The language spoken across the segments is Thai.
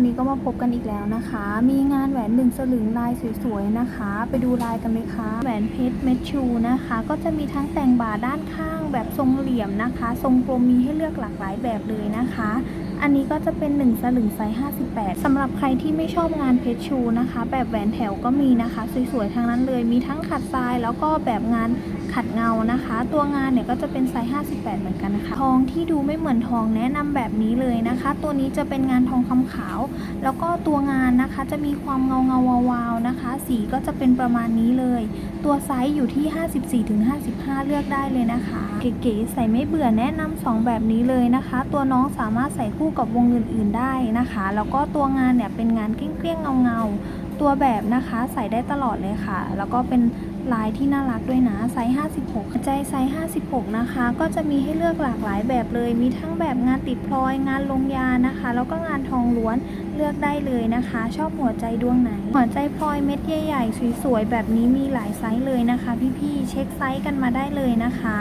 วันนี้ก็มาพบกันอีกแล้วนะคะ มีงานแหวนหนึ่งสลึงลายสวยๆนะคะ ไปดูลายกันเลยค่ะแหวนเพชรเม็ดชูนะคะ ก็จะมีทั้งแต่งบ่าด้านข้างแบบทรงเหลี่ยมนะคะ ทรงกลมมีให้เลือกหลากหลายแบบเลยนะคะ อันนี้ก็จะเป็น 1 สลึงไซส์58สำหรับใครที่ไม่ชอบงานเพชรชูนะคะ แบบแหวนแถวก็มีนะคะ สวยๆทั้งนั้นเลย มีทั้งขัดทรายแล้วก็แบบงานขัดเงานะคะ ตัวงานเนี่ยก็จะเป็นไซส์ 58 เหมือนกันนะคะ ทองที่ดูไม่เหมือนทองแนะนำแบบนี้เลยนะคะ ตัวนี้จะเป็นงานทองคำขาวแล้วก็ตัวงานนะคะจะมีความเงาเงาวาวๆนะคะ สีก็จะเป็นประมาณนี้เลย ตัวไซส์อยู่ที่ 54-55 เลือกได้เลยนะคะ เก๋ๆใส่ไม่เบื่อแนะนำสองแบบนี้เลยนะคะ ตัวน้องสามารถใส่คู่กับวงอื่นๆได้นะคะ แล้วก็ตัวงานเนี่ยเป็นงานเกลี้ยงๆเงาๆ ตัวแบบนะคะใส่ได้ตลอดเลยค่ะ แล้วก็เป็นลายที่น่ารักด้วยนะไซส์ 56 ใจไซส์ 56 นะคะ ก็จะมีให้เลือกหลากหลายแบบเลย มีทั้งแบบงานติดพลอย งานลงยานะคะ แล้วก็งานทองล้วน ลือกได้เลยนะคะ ชอบหัวใจดวงไหน หัวใจพลอยเม็ดใหญ่ๆสวยๆแบบนี้มีหลายไซส์เลยนะคะ พี่ๆเช็คไซส์กันมาได้เลยนะคะ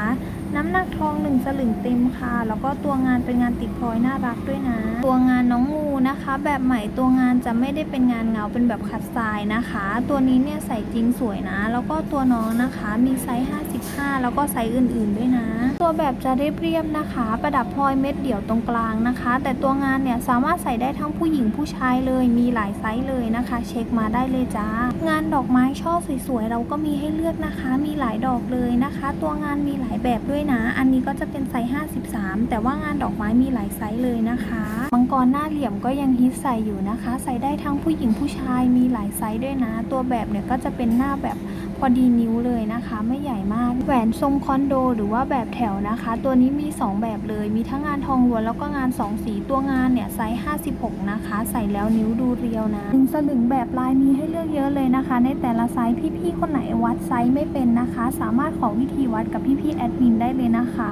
น้ำหนักทองหนึ่งสลึงเต็มค่ะ แล้วก็ตัวงานเป็นงานติดพลอยน่ารักด้วยนะ ตัวงานน้องงูนะคะ แบบใหม่ตัวงานจะไม่ได้เป็นงานเงาเป็นแบบขัดทรายนะคะ ตัวนี้เนี่ยใส่จริงสวยนะ แล้วก็ตัวน้องนะคะมีไซส์ 55 แล้วก็ไซส์อื่นๆด้วยนะ ตัวแบบจะเรียบๆนะคะ ประดับพลอยเม็ดเดี่ยวตรงกลางนะคะ แต่ตัวงานเนี่ยสามารถใส่ได้ทั้งผู้หญิงผู้ชายเลย มีหลายไซส์เลยนะคะ เช็คมาได้เลยจ้า งานดอกไม้ช่อสวยๆเราก็มีให้เลือกนะคะ มีหลายดอกเลยนะคะ ตัวงานมีหลายแบบด้วยนะ อันนี้ก็จะเป็นไซส์ 53 แต่ว่างานดอกไม้มีหลายไซส์เลยนะคะมังกรหน้าเหลี่ยมก็ยังฮิตใส่อยู่นะคะ ใส่ได้ทั้งผู้หญิงผู้ชายมีหลายไซส์ด้วยนะ ตัวแบบเนี่ยก็จะเป็นหน้าแบบ พอดีนิ้วเลยนะคะ ไม่ใหญ่มาก แหวนทรงคอนโดหรือว่าแบบแถวนะคะ ตัวนี้มี 2 แบบเลย มีทั้งงานทองล้วนแล้วก็งาน 2 สีตัวงานเนี่ยไซส์ 56 นะคะ ใส่แล้วนิ้วดูเรียวนะหนึ่งสลึงแบบลายมีให้เลือกเยอะเลยนะคะ ในแต่ละไซส์พี่ๆคนไหนวัดไซส์ไม่เป็นนะคะ สามารถขอวิธีวัดกับพี่ๆแอดมินได้เลยนะคะ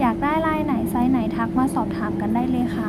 อยากได้ลายไหนไซส์ไหนทักมาสอบถามกันได้เลยค่ะ